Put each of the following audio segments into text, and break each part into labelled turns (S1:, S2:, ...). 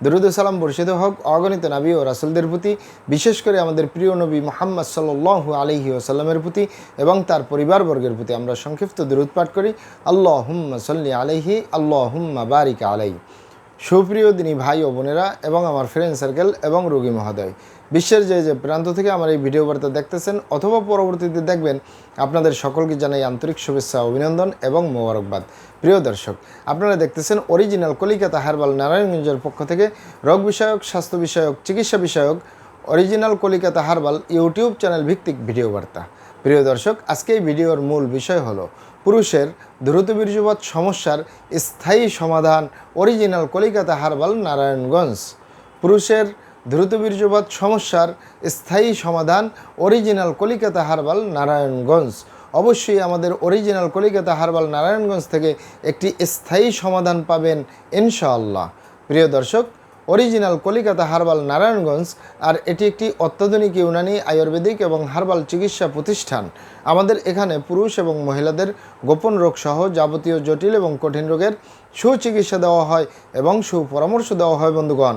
S1: দরুদ সালাম বর্ষিত হোক অগণিত নাবী ও রাসুলদের প্রতি, বিশেষ করে আমাদের প্রিয় নবী মোহাম্মদ সাল্লু আলহি ওসাল্লামের প্রতি এবং তার পরিবারবর্গের প্রতি আমরা সংক্ষিপ্ত দরুদ পাঠ করি আল্লাহ হুম্মা সাল্লি আলহি আল্লাহ হুম্মা বারিকা আলাই সুপ্রিয় দিনী ভাই ও বোনেরা এবং আমার ফ্রেন্ড সার্কেল এবং রোগী মহোদয় বিশ্বের যে যে প্রান্ত থেকে আমার এই ভিডিও বার্তা দেখতেছেন অথবা পরবর্তীতে দেখবেন, আপনাদের সকলকে জানাই আন্তরিক শুভেচ্ছা, অভিনন্দন এবং মোবারকবাদ। প্রিয় দর্শক, আপনারা দেখতেছেন অরিজিনাল কলিকাতা হারবাল নারায়ণগঞ্জের পক্ষ থেকে রোগ বিষয়ক, স্বাস্থ্য বিষয়ক, চিকিৎসা বিষয়ক original Kolikata herbal YouTube channel ভিত্তিক ভিডিও বার্তা। প্রিয় দর্শক, আজকে এই ভিডিওর মূল বিষয় হলো পুরুষের দ্রুত বীর্যপাত সমস্যার স্থায়ী সমাধান অরিজিনাল কলিকাতা হারবাল নারায়ণগঞ্জ। পুরুষের দ্রুত বীর্যপাত, সমস্যার স্থায়ী সমাধান অরিজিনাল কলিকাতা হারবাল, নারায়ণগঞ্জ। অবশ্যই আমাদের অরিজিনাল কলিকাতা হারবাল, নারায়ণগঞ্জ থেকে একটি স্থায়ী সমাধান পাবেন ইনশাআল্লাহ। প্রিয় দর্শক অরিজিনাল কলিকাতা হারবাল, নারায়ণগঞ্জ, আর এটি একটি অত্যাধুনিক ইউনানি, আয়ুর্বেদিক এবং হারবাল চিকিৎসা প্রতিষ্ঠান। আমাদের এখানে পুরুষ এবং মহিলাদের গোপন রোগ সহ যাবতীয় জটিল এবং কঠিন রোগের সুচিকিৎসা দেওয়া হয় এবং সুপরামর্শ দেওয়া হয় বন্ধুগণ।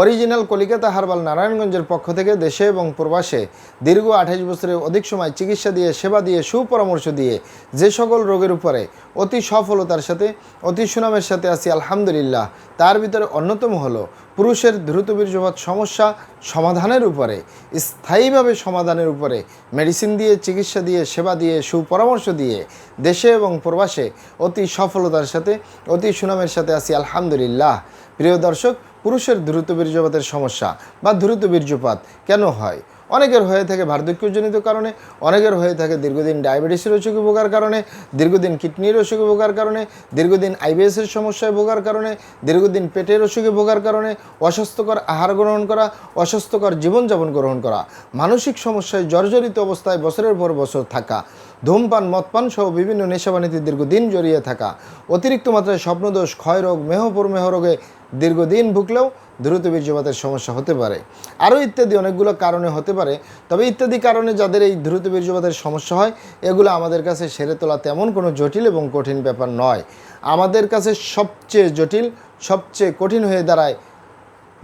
S1: অরিজিনাল কলিকাতা হারবাল নারায়ণগঞ্জের পক্ষ থেকে দেশে এবং প্রবাসে দীর্ঘ আঠাশ বছরের অধিক সময় চিকিৎসা দিয়ে, সেবা দিয়ে, সুপরামর্শ দিয়ে যে সকল রোগের উপরে অতি সফলতার সাথে, অতি সুনামের সাথে আছি, আলহামদুলিল্লাহ। তার ভিতরে অন্যতম হলো পুরুষের দ্রুত বীর্যপাত সমস্যা সমাধানের উপরে, স্থায়ীভাবে সমাধানের উপরে, মেডিসিন দিয়ে, চিকিৎসা দিয়ে, সেবা দিয়ে, সুপরামর্শ দিয়ে দেশে এবং প্রবাসে অতি সফলতার সাথে, অতি সুনামের সাথে আছি, আলহামদুলিল্লাহ। প্রিয় দর্শক পুরুষের দ্রুত বীর্যপাতের সমস্যা বা দ্রুত বীর্যপাত কেন হয়? অনেকের হয়ে থাকে বার্ধক্যজনিত কারণে, অনেকের হয়ে থাকে দীর্ঘদিন ডায়াবেটিসের অসুখে ভোগার কারণে, দীর্ঘদিন কিডনির অসুখে ভোগার কারণে, দীর্ঘদিন আইবিএসের সমস্যায় ভোগার কারণে, দীর্ঘদিন পেটের অসুখে ভোগার কারণে অস্বাস্থ্যকর আহার গ্রহণ করা, অস্বাস্থ্যকর জীবনযাপন গ্রহণ করা, মানসিক সমস্যায় জর্জরিত অবস্থায় বছরের পর বছর থাকা, ধূমপান, মদপান সহ বিভিন্ন নেশাবানিতে দীর্ঘদিন জড়িয়ে থাকা, অতিরিক্ত মাত্রায় স্বপ্নদোষ, ক্ষয়রোগ, মেহপুর, মেহরোগে দীর্ঘদিন ভুগলেও দ্রুত বীর্যপাতের সমস্যা হতে পারে। আরও ইত্যাদি অনেকগুলো কারণে হতে পারে। তবে ইত্যাদি কারণে যাদের এই দ্রুত বীর্যপাতের সমস্যা হয়, এগুলো আমাদের কাছে সেরে তোলা তেমন কোনো জটিল এবং কঠিন ব্যাপার নয়। আমাদের কাছে সবচেয়ে জটিল, সবচেয়ে কঠিন হয়ে দাঁড়ায়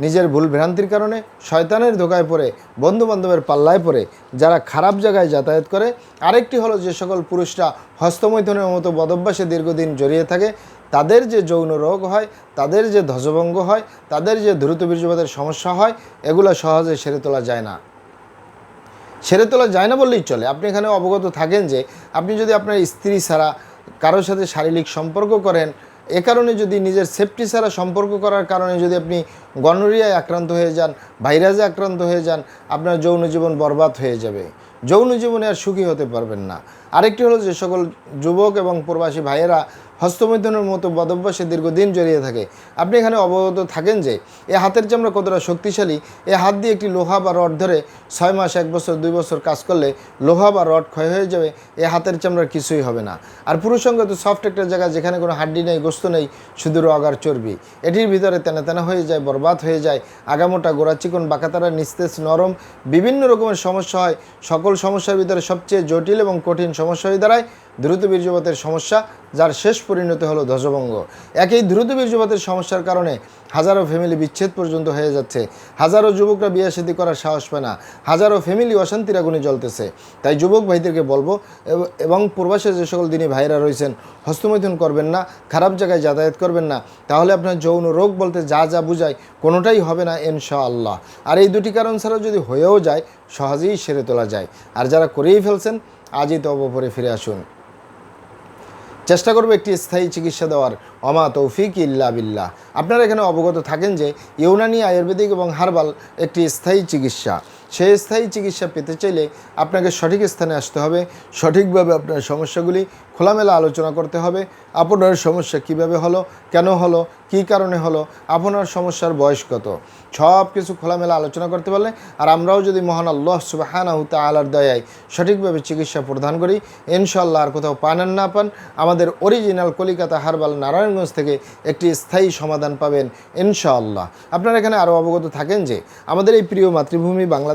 S1: নিজের ভুল ভ্রান্তির কারণে শয়তানের ধোকায় পড়ে বন্ধু বান্ধবের পাল্লায় পড়ে, যারা খারাপ জায়গায় যাতায়াত করে। আরেকটি হলো যে সকল পুরুষরা হস্তমৈথনের মতো বদভ্যাসে দীর্ঘদিন জড়িয়ে থাকে, তাদের যে যৌন রোগ হয়, তাদের যে ধ্বজভঙ্গ হয়, তাদের যে দ্রুত বীর্যপাতের সমস্যা হয়, এগুলো সহজে সেরে তোলা যায় না। সেরে তোলা যায় না বললেই চলে। আপনি এখানে অবগত থাকেন যে, আপনি যদি আপনার স্ত্রী ছাড়া কারোর সাথে শারীরিক সম্পর্ক করেন এ কারণে যদি নিজের সেফটি ছাড়া সম্পর্ক করার কারণে যদি আপনি গনোরিয়ায় আক্রান্ত হয়ে যান ভাইরাসে আক্রান্ত হয়ে যান, আপনার যৌন জীবন বরবাদ হয়ে যাবে। যৌন জীবনে আর সুখী হতে পারবেন না। আরেকটি হলো যে সকল যুবক এবং প্রবাসী ভাইয়েরা হস্তমৈথনের মতো বদভ্যাসে দীর্ঘদিন জড়িয়ে থাকে। আপনি এখানে অবগত থাকেন যে, এ হাতের চামড়া কতটা শক্তিশালী, এ হাত দিয়ে একটি লোহা বা রড ধরে ছয় মাস, এক বছর, দুই বছর কাজ করলে লোহা বা রড ক্ষয় হয়ে যাবে, এ হাতের চামড়ার কিছুই হবে না। আর পুরুষঙ্গ তো সফট একটা জায়গা যেখানে কোনো হাড্ডি নেই, গোস্ত নেই, শুধু রগার চর্বি। এটির ভিতরে তেনা তেনা হয়ে যায়, বরবাদ হয়ে যায়, আগামোটা গোড়া চিকন, বাঁকাতারা, নিস্তেজ, নরম, বিভিন্ন রকমের সমস্যা হয়। সকল সমস্যার ভিতরে সবচেয়ে জটিল এবং কঠিন সমস্যা হয়ে দাঁড়ায় দ্রুত বীর্যপাতের সমস্যা, যার শেষ পরিণতি হলো ধ্বজভঙ্গ। একই দ্রুত বীর্যপাতের সমস্যার কারণে হাজারো ফ্যামিলি বিচ্ছেদ পর্যন্ত হয়ে যাচ্ছে। হাজারো যুবকরা বিয়ে শাদী করার সাহস পায় না। হাজারো ফ্যামিলি অশান্তির আগুনে জ্বলতেছে। তাই যুবক ভাইদেরকে বলব, এবং পূর্বাসে যে সকল দিনী ভাইরা রয়েছেন, হস্তমৈথুন করবেন না, খারাপ জায়গায় যাতায়াত করবেন না। তাহলে আপনার যৌন রোগ বলতে যা যা বুঝায়, কোনোটাই হবে না ইনশাআল্লাহ। আর এই দুটি কারণ ছাড়া যদি হয়েও যায়, সহজেই সেরে তোলা যায়। আর যারা করেই ফেলছেন, আজই তবপরে ফিরে আসুন। চেষ্টা করব একটি স্থায়ী চিকিৎসা দেওয়ার। অমা তৌফিক ইল্লা বিল্লাহ। আপনারা এখানে অবগত থাকেন যে ইউনানি আয়ুর্বেদিক এবং হার্বাল একটি স্থায়ী চিকিৎসা। সেই স্থায়ী চিকিৎসা পেতে চাইলে আপনাকে সঠিক স্থানে আসতে হবে। সঠিকভাবে আপনার সমস্যাগুলি খোলামেলা আলোচনা করতে হবে। আপনার সমস্যা কীভাবে হলো, কেন হলো, কী কারণে হলো, আপনার সমস্যার বয়স কত? সব কিছু খোলামেলা আলোচনা করতে পারলে আর আমরাও যদি মহান আল্লাহ সুবাহানাহু তালার দয়ায় সঠিকভাবে চিকিৎসা প্রদান করি ইনশাল্লাহ আর কোথাও পান আর না পান, আমাদের অরিজিনাল কলিকাতা হারবাল নারায়ণগঞ্জ থেকে একটি স্থায়ী সমাধান পাবেন ইনশাআল্লাহ। আপনারা এখানে আরও অবগত থাকেন যে আমাদের এই প্রিয় মাতৃভূমি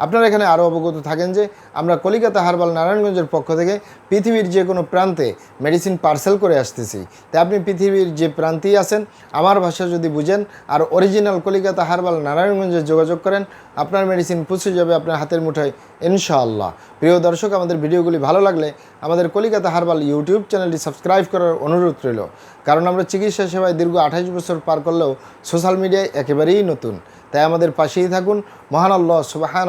S1: আপনারা এখানে আরও অবগত থাকেন যে আমরা কলিকাতা হারবাল নারায়ণগঞ্জের পক্ষ থেকে পৃথিবীর যে কোনো প্রান্তে মেডিসিন পার্সেল করে আসতেছি। তাই আপনি পৃথিবীর যে প্রান্তেই আছেন, আমার ভাষা যদি বুঝেন আর অরিজিনাল কলিকাতা হারবাল নারায়ণগঞ্জে যোগাযোগ করেন, আপনার মেডিসিন পৌঁছে যাবে আপনার হাতের মুঠোয়, ইনশাআল্লাহ। প্রিয় দর্শক, আমাদের ভিডিওগুলি ভালো লাগলে আমাদের কলিকাতা হারবাল ইউটিউব চ্যানেলটি সাবস্ক্রাইব করার অনুরোধ রইল। কারণ আমরা চিকিৎসা সেবায় দীর্ঘ আঠাশ বছর পার করলেও সোশ্যাল মিডিয়ায় একেবারেই নতুন। তাই আমাদের পাশেই থাকুন। মহান আল্লাহ সুবাহান